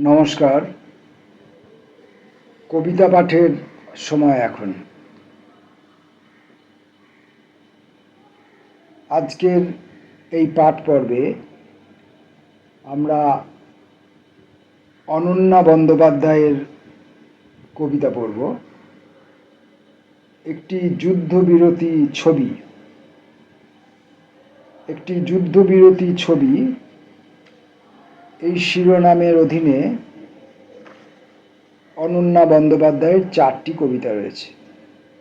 নমস্কার। কবিতা পাঠের সময় এখন। আজকের এই পাঠ পর্বে আমরা অনন্যা বন্দ্যোপাধ্যায়ের কবিতা পড়ব। একটি যুদ্ধবিরতি ছবি। একটি যুদ্ধবিরতি ছবি এই শিরোনামের অধীনে অনন্যা বন্দ্যোপাধ্যায়ের চারটি কবিতা রয়েছে।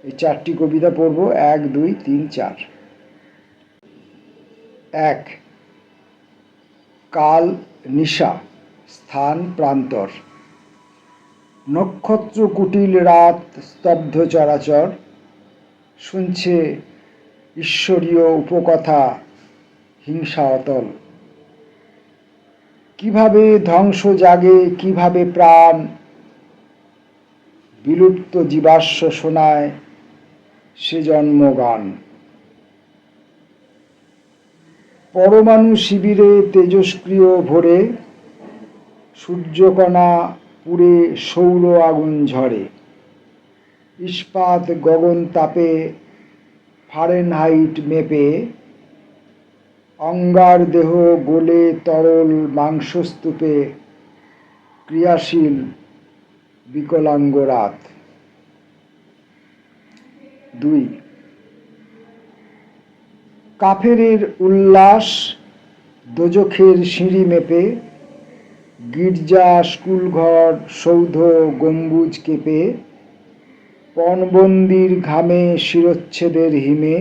এই চারটি কবিতা পড়ব। এক, দুই, তিন, চার। এক, কাল, নিশা, স্থান, প্রান্তর। নক্ষত্র কুটিল রাত, স্তব্ধ চরাচর। শুনছে ঈশ্বরীয় উপকথা, হিংসা অতল। কীভাবে ধ্বংস জাগে, কীভাবে প্রাণ? বিলুপ্ত জীবাশ্ম শোনায় সে জন্মগান। পরমাণু শিবিরে তেজস্ক্রিয় ভরে সূর্যকণা পুড়ে সৌর আগুন ঝরে। ইস্পাত গগন তাপে ফারেনহাইট মেপে অঙ্গার দেহ গোলে তরল মাংসস্তূপে ক্রিয়াশীল বিকলাঙ্গ রাত। দুই। কাফেরের উল্লাস দোজখের সিঁড়ি মেপে, গির্জা, স্কুলঘর, সৌধ, গম্বুজ কেঁপে, পণবন্দির ঘামে শিরচ্ছেদের হিমে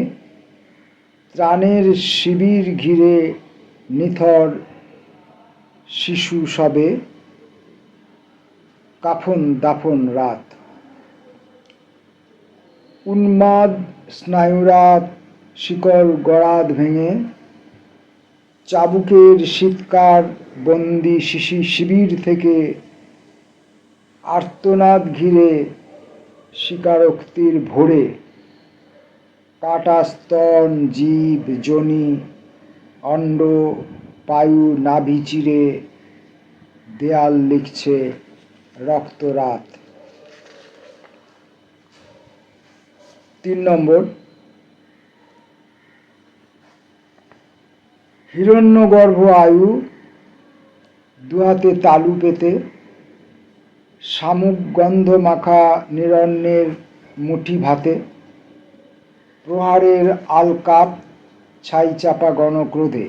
ত্রাণের শিবির ঘিরে নিথর শিশু সবে কাফন দাফন রাত। উন্মাদ স্নায়ুরাত শিকল গড়াদ ভেঙে, চাবুকের শীতকার বন্দি শিশি শিবির থেকে আর্তনাদ ঘিরে স্বীকারোক্তির ভোরে কাটা স্তন জীব, জনি অণ্ড পায়ু নাভি চিরে দেয়াল লিখছে রক্তরাত। তিন নম্বর। হিরণ্যগর্ভ আয়ু দুহাতে তালু পেতে শামুক গন্ধ মাখা নিরণ্যের মুঠি ভাতে প্রহারের আলকাপ ছাই চাপা গণক্রোধে।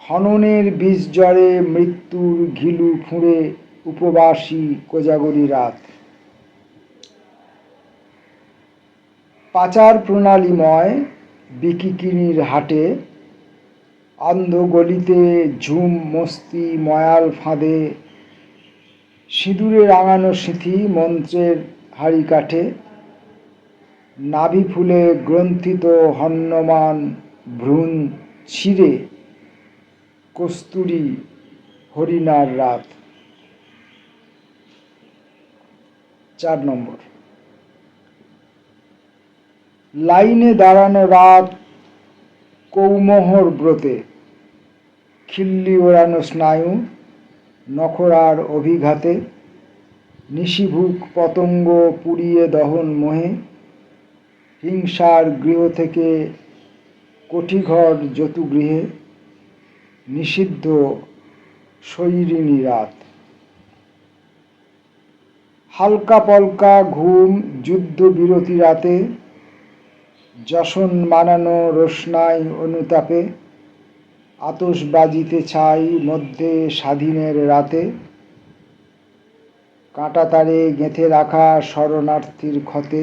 হননের বীজ জড়ে মৃত্যুর ঘিলু ফুঁড়ে উপবাসী কোজাগরি রাত। পাচার প্রণালীময় বিকিকিনির হাটে অন্ধ গলিতে ঝুম মস্তি ময়াল ফাঁদে সিঁদুরে রাঙানো সিঁথি মন্ত্রের হাড়ি কাঠে নাভি ফুলে গ্রন্থিত হন্যমান ভ্রূণ ছিঁড়ে কস্তুরী হরিণার রাত। চার নম্বর। লাইনে দাঁড়ানো রাত কৌমোহর ব্রতে। খিল্লি ওড়ানো স্নায়ু নখরার অভিঘাতে। নিশিভুক পতঙ্গ পুড়িয়ে দহন মোহে। হিংসার গৃহ থেকে কঠিঘর যতুগৃহে নিষিদ্ধ শৈরিণী রাত। হালকা পলকা ঘুম যুদ্ধ বিরতি রাতে, যশন মানানো রোশনাই অনুতাপে আতসবাজিতে ছাই মধ্যে স্বাধীনের রাতে কাঁটাতারে গেঁথে রাখা শরণার্থীর ক্ষতে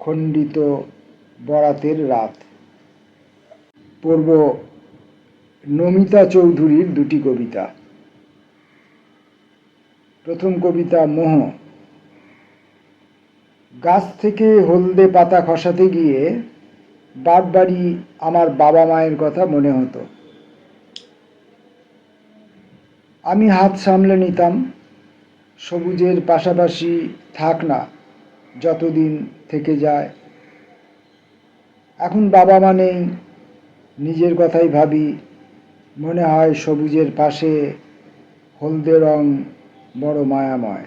খণ্ডিত বরাতের রাত। পড়ব নমিতা চৌধুরীর দুটি কবিতা। প্রথম কবিতা, মোহ। গাছ থেকে হলদে পাতা খসাতে গিয়ে বারবারই আমার বাবা মায়ের কথা মনে হতো। আমি হাত সামলে নিতাম, সবুজের পাশাপাশি থাক না। যতদিন থেকে যায়। এখন বাবা মা নেই, নিজের কথাই ভাবি। মনে হয় সবুজের পাশে হলদে রং বড় মায়াময়।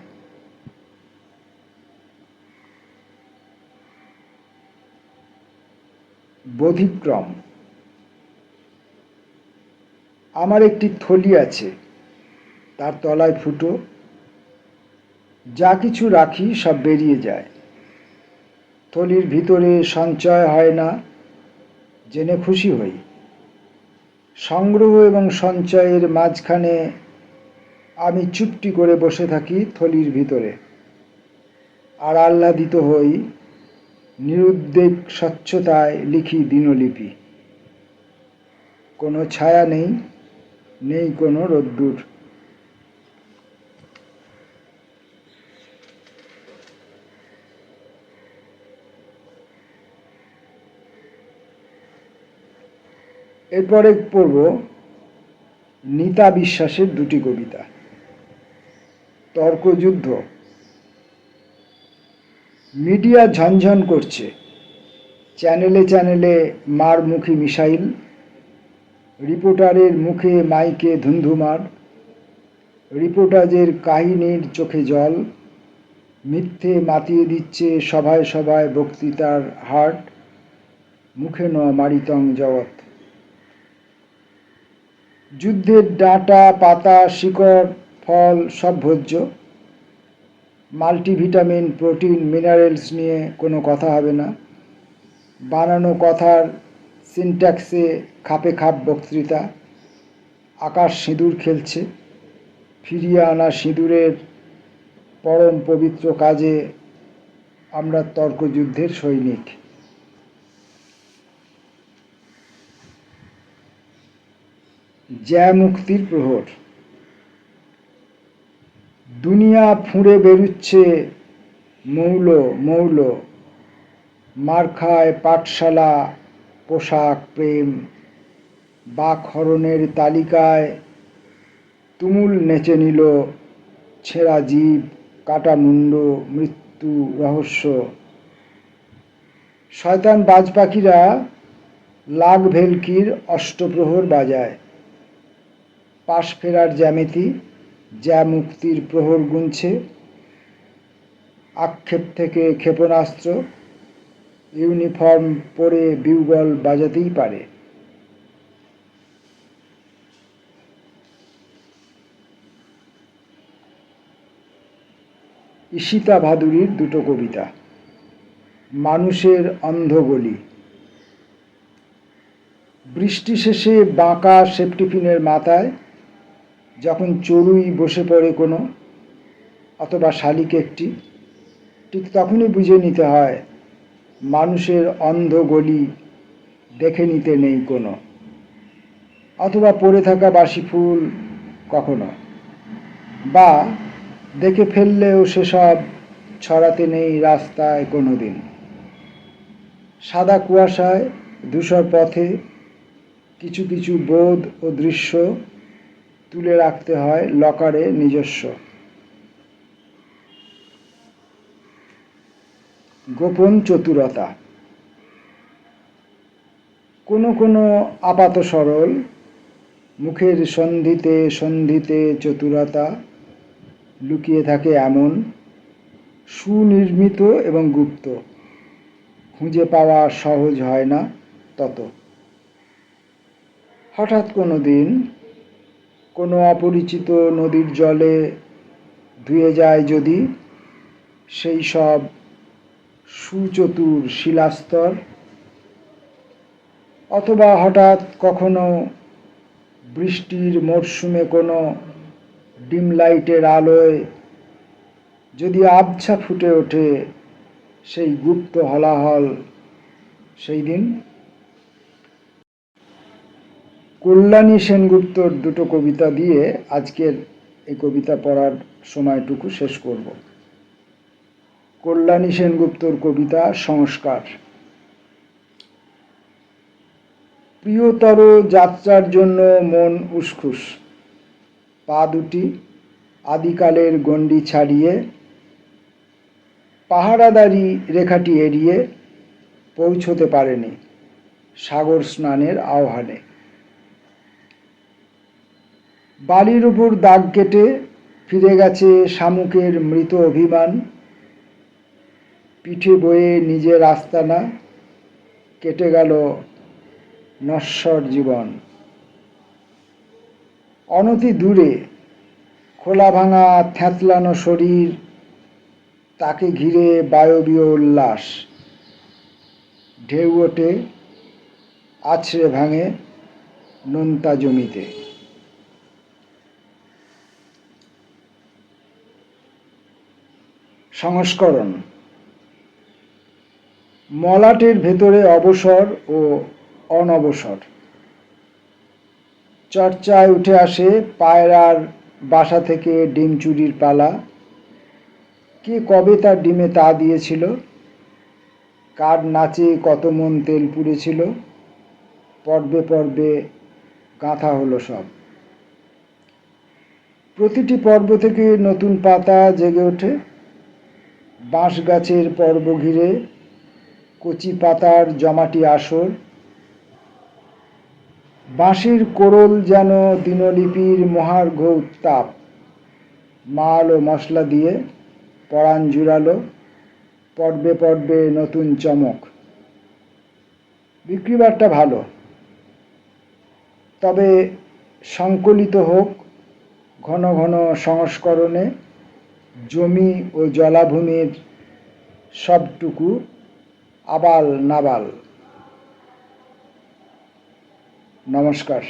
বোধিক্রম। আমার একটি থলি আছে, তার তলায় ফুটো। যা কিছু রাখি সব বেরিয়ে যায়। থলির ভিতরে সঞ্চয় হয় না, জেনে খুশি হই। সংগ্রহ এবং সঞ্চয়ের মাঝখানে আমি চুপটি করে বসে থাকি থলির ভিতরে। আর আহ্লাদিত হই, নিরুদ্বেগ স্বচ্ছতায় লিখি দিনলিপি। কোনো ছায়া নেই নেই কোনো রোদ্দুর। এরপরে পড়ব নিতা বিশ্বাসের দুটি কবিতা। তর্কযুদ্ধ। মিডিয়া ঝনঝন করছে। চ্যানেলে চ্যানেলে মারমুখী মিসাইল। রিপোর্টারের মুখে মাইকে ধুন্ধুমার। রিপোর্টাজের কাহিনীর চোখে জল। মিথ্যে মাতিয়ে দিচ্ছে সভায় সভায় বক্তৃতার হাট। মুখে ন মারিতং জগৎ। যুদ্ধের ডাঁটা, পাতা, শিকড়, ফল সব ভোজ্য। মাল্টিভিটামিন, প্রোটিন, মিনারেলস নিয়ে কোনো কথা হবে না। বানানো কথার সিনট্যাক্সে খাপে খাপ বক্তৃতা। আকাশ সিঁদুর খেলছে। ফিরিয়ে আনা সিঁদুরের পরম পবিত্র কাজে আমরা তর্কযুদ্ধের সৈনিক। জ্যা মুক্তির প্রহর। দুনিয়া ফুঁড়ে বেরুচ্ছে মৌল মৌল। মারখায় পাঠশালা, পোশাক, প্রেম। বাকহরণের তালিকায় তুমুল নেচে নিল ছেঁড়া জীব কাটা মুন্ড মৃত্যু, রহস্য। শয়তান বাজ পাখিরা লাগ ভেলকির অষ্টপ্রহর বাজায়। পাশ ফেরার জ্যামিতি, যা মুক্তির প্রহর গুনছে। আক্ষেপ থেকে ক্ষেপণাস্ত্র, ইউনিফর্ম পরে বিউগল বাজাতেই পারে। ঈশিতা ভাদুরীর দুটো কবিতা, মানুষের অন্ধগলি। বৃষ্টি শেষে বাঁকা সেপটিফিনের মাথায় যখন চড়ুই বসে পড়ে কোনো, অথবা শালিক একটি, ঠিক তখনই বুঝে নিতে হয়, মানুষের অন্ধ গলি দেখে নিতে নেই কোনো, অথবা পড়ে থাকা বাসি ফুল কখনো, বা দেখে ফেললেও সেসব ছড়াতে নেই রাস্তায় কোনো দিন সাদা কুয়াশায় ধূসর পথে কিছু কিছু বোধ ও দৃশ্য তুলে রাখতে হয় লকারে নিজস্ব। গোপন চতুরতা। কোনো কোনো আপাত সরল, মুখের সন্ধিতে সন্ধিতে চতুরতা লুকিয়ে থাকে এমন, সুনির্মিত এবং গুপ্ত। খুঁজে পাওয়া সহজ হয় না তত। হঠাৎ কোনো দিন কোনো অপরিচিত নদীর জলে ধুয়ে যায় যদি, সেই সব সুচতুর শিলাস্তর। অথবা হঠাৎ কখনো বৃষ্টির মরশুমে কোনো ডিম লাইটের আলোয় যদি আবছা ফুটে ওঠে সেই গুপ্ত হলাহল, সেই দিন কল্যাণী সেনগুপ্তর দুটো কবিতা দিয়ে আজকের এই কবিতা পড়ার সময়টুকু শেষ করব। কল্যাণী সেনগুপ্তর কবিতা সংস্কার। প্রিয়তর যাত্রার জন্য মন উসখুস। পা দুটি আদিকালের গণ্ডি ছাড়িয়ে, পাহারাদারি রেখাটি এড়িয়ে পৌঁছতে পারেনি সাগর স্নানের আহ্বানে। বালির উপর দাগ কেটে ফিরে গেছে শামুকের মৃত অভিমান। পিঠে বয়ে নিজের আস্তানা কেটে গেল নশ্বর জীবন। অনতি দূরে খোলা ভাঙা থ্যাতলানো শরীর, তাকে ঘিরে বায়বীয় উল্লাস। ঢেউ ওঠে, আছড়ে ভাঙে, নোনতা জমিতে। সংস্করণ। মলাটের ভেতরে অবসর ও অনবসর। চর্চায় উঠে আসে পায়রার বাসা থেকে ডিম চুরির পালা। কে কবে তার ডিমে তা দিয়েছিল? কার নাচে কত মন তেল পুড়েছিল? পর্বে পর্বে গাঁথা হলো সব। প্রতিটি পর্ব থেকে নতুন পাতা জেগে ওঠে। বাঁশ গাছের পর্ব ঘিরে কচি পাতার জমাটি আসর। বাঁশির কোরল যেন দিনলিপির মহার্ঘ উত্তাপ। মাল ও মশলা দিয়ে পরাণ জুড়ালো পর্বে পর্বে নতুন চমক। বিক্রিবারটা ভালো। তবে সংকলিত হোক ঘন ঘন সংস্করণে জমি ও জলাভূমির সবটুকু আবাল নাবাল নমস্কার।